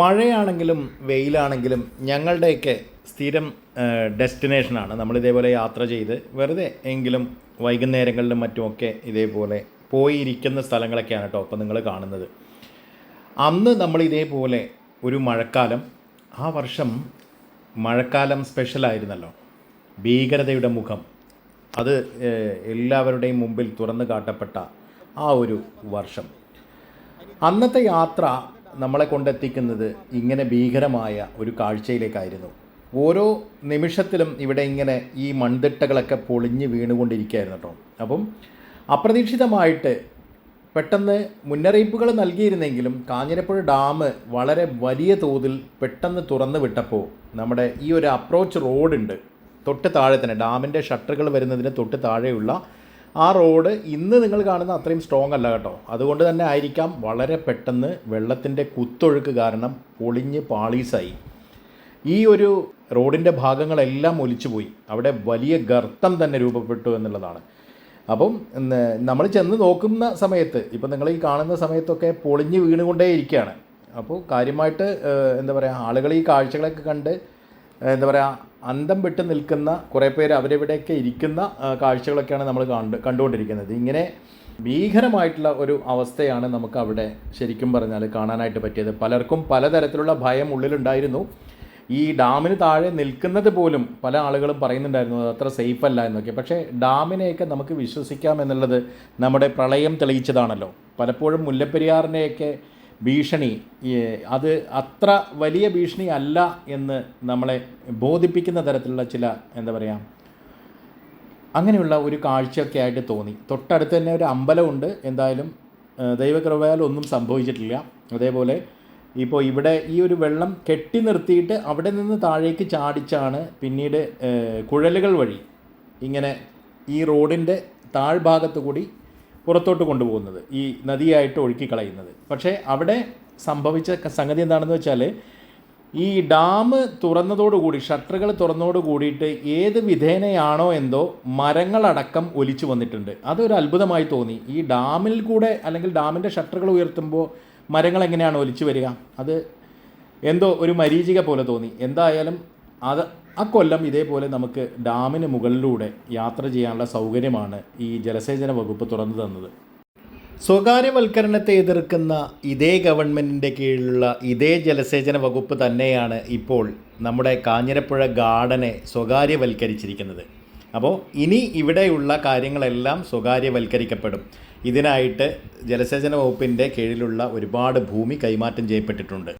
മഴയാണെങ്കിലും വെയിലാണെങ്കിലും ഞങ്ങളുടെയൊക്കെ സ്ഥിരം ഡെസ്റ്റിനേഷനാണ്. നമ്മളിതേപോലെ യാത്ര ചെയ്ത് വെറുതെ എങ്കിലും വൈകുന്നേരങ്ങളിലും മറ്റുമൊക്കെ ഇതേപോലെ പോയിരിക്കുന്ന സ്ഥലങ്ങളൊക്കെയാണ് കേട്ടോ അപ്പോൾ നിങ്ങൾ കാണുന്നത്. അന്ന് നമ്മൾ ഇതേപോലെ ഒരു മഴക്കാലം ആ വർഷം മഴക്കാലം സ്പെഷ്യലായിരുന്നല്ലോ. ഭീകരതയുടെ മുഖം. അത് എല്ലാവരുടെയും മുമ്പിൽ തുറന്നു കാട്ടപ്പെട്ട ആ ഒരു വർഷം. അന്നത്തെ യാത്ര നമ്മളെ കൊണ്ടെത്തിക്കുന്നത് ഇങ്ങനെ ഭീകരമായ ഒരു കാഴ്ചയിലേക്കായിരുന്നു. ഓരോ നിമിഷത്തിലും ഇവിടെ ഇങ്ങനെ ഈ മൺതിട്ടകളൊക്കെ പൊളിഞ്ഞ് വീണുകൊണ്ടിരിക്കുകയായിരുന്നു കേട്ടോ. അപ്പം അപ്രതീക്ഷിതമായിട്ട് പെട്ടെന്ന് മുന്നറിയിപ്പുകൾ നൽകിയിരുന്നെങ്കിലും കാഞ്ഞിരപ്പുഴ ഡാം വളരെ വലിയ തോതിൽ പെട്ടെന്ന് തുറന്നു വിട്ടപ്പോൾ നമ്മുടെ ഈ ഒരു അപ്രോച്ച് റോഡുണ്ട് തൊട്ട് താഴെ തന്നെ ഡാമിന്റെ ഷട്ടറുകൾ വരുന്നതിന് തൊട്ട് താഴെയുള്ള ആ റോഡ് ഇന്ന് നിങ്ങൾ കാണുന്ന അത്രയും സ്ട്രോങ് അല്ല കേട്ടോ. അതുകൊണ്ട് തന്നെ ആയിരിക്കാം വളരെ പെട്ടെന്ന് വെള്ളത്തിന്റെ കുത്തൊഴുക്ക് കാരണം പൊളിഞ്ഞ് പാളീസായി. ഈ ഒരു റോഡിന്റെ ഭാഗങ്ങളെല്ലാം ഒലിച്ചുപോയി അവിടെ വലിയ ഗർത്തം തന്നെ രൂപപ്പെട്ടു എന്നുള്ളതാണ്. അപ്പം നമ്മൾ ചെന്ന് നോക്കുന്ന സമയത്ത് ഇപ്പം നിങ്ങൾ ഈ കാണുന്ന സമയത്തൊക്കെ പൊളിഞ്ഞ് വീണുകൊണ്ടേ ഇരിക്കുകയാണ് അപ്പോൾ കാര്യമായിട്ട് എന്താ പറയുക ആളുകൾ ഈ കാഴ്ചകളൊക്കെ കണ്ട് എന്താ പറയുക അന്തം വിട്ട് നിൽക്കുന്ന കുറേ പേര് അവരെവിടെയൊക്കെ ഇരിക്കുന്ന കാഴ്ചകളൊക്കെയാണ് നമ്മൾ കണ്ട് കണ്ടുകൊണ്ടിരിക്കുന്നത്. ഇങ്ങനെ ഭീകരമായിട്ടുള്ള ഒരു അവസ്ഥയാണ് നമുക്ക് അവിടെ ശരിക്കും പറഞ്ഞാൽ കാണാനായിട്ട് പറ്റിയത്. പലർക്കും പലതരത്തിലുള്ള ഭയം ഉള്ളിലുണ്ടായിരുന്നു. ഈ ഡാമിന് താഴെ നിൽക്കുന്നത് പോലും പല ആളുകളും പറയുന്നുണ്ടായിരുന്നു അത് അത്ര സേഫ് അല്ല എന്നൊക്കെ. പക്ഷേ ഡാമിനെയൊക്കെ നമുക്ക് വിശ്വസിക്കാം എന്നുള്ളത് നമ്മുടെ പ്രളയം തെളിയിച്ചതാണല്ലോ. പലപ്പോഴും മുല്ലപ്പെരിയാറിനെയൊക്കെ ഭീഷണി. അത് അത്ര വലിയ ഭീഷണി അല്ല എന്ന് നമ്മളെ ബോധിപ്പിക്കുന്ന തരത്തിലുള്ള ചില എന്താ പറയുക അങ്ങനെയുള്ള ഒരു കാഴ്ചയൊക്കെ ആയിട്ട് തോന്നി. തൊട്ടടുത്ത് തന്നെ ഒരു അമ്പലമുണ്ട്. എന്തായാലും ദൈവകൃപയാൽ ഒന്നും സംഭവിച്ചിട്ടില്ല. അതേപോലെ ഇപ്പോൾ ഇവിടെ ഈ ഒരു വെള്ളം കെട്ടി നിർത്തിയിട്ട് അവിടെ നിന്ന് താഴേക്ക് ചാടിച്ചാണ് പിന്നീട് കുഴലുകൾ വഴി ഇങ്ങനെ ഈ റോഡിന്റെ താഴ്ഭാഗത്ത് കൂടി പുറത്തോട്ട് കൊണ്ടുപോകുന്നത് ഈ നദിയായിട്ട് ഒഴുക്കി കളയുന്നത് പക്ഷേ അവിടെ സംഭവിച്ച സംഗതി എന്താണെന്ന് വെച്ചാൽ ഈ ഡാം തുറന്നതോടുകൂടി ഷട്ടറുകൾ തുറന്നതോട് കൂടിയിട്ട് ഏത് വിധേനയാണോ എന്തോ മരങ്ങളടക്കം ഒലിച്ചു വന്നിട്ടുണ്ട്. അതൊരു അത്ഭുതമായി തോന്നി. ഈ ഡാമിൽ കൂടെ അല്ലെങ്കിൽ ഡാമിന്റെ ഷട്ടറുകൾ ഉയർത്തുമ്പോൾ മരങ്ങൾ എങ്ങനെയാണ് ഒലിച്ചു വരിക? അത് എന്തോ ഒരു മരീചിക പോലെ തോന്നി. എന്തായാലും അത് ആ കൊല്ലം ഇതേപോലെ നമുക്ക് ഡാമിന് മുകളിലൂടെ യാത്ര ചെയ്യാനുള്ള സൗകര്യമാണ് ഈ ജലസേചന വകുപ്പ് തുറന്നു തന്നത്. സ്വകാര്യവൽക്കരണത്തെ എതിർക്കുന്ന ഇതേ ഗവൺമെന്റിന്റെ കീഴിലുള്ള ഇതേ ജലസേചന വകുപ്പ് തന്നെയാണ് ഇപ്പോൾ നമ്മുടെ കാഞ്ഞിരപ്പുഴ ഗാർഡനെ സ്വകാര്യവൽക്കരിച്ചിരിക്കുന്നത്. അപ്പോൾ ഇനി ഇവിടെയുള്ള കാര്യങ്ങളെല്ലാം സ്വകാര്യവൽക്കരിക്കപ്പെടും. ഇതിനായിട്ട് ജലസേചന വകുപ്പിന്റെ കീഴിലുള്ള ഒരുപാട് ഭൂമി കൈമാറ്റം ചെയ്യപ്പെട്ടിട്ടുണ്ട്.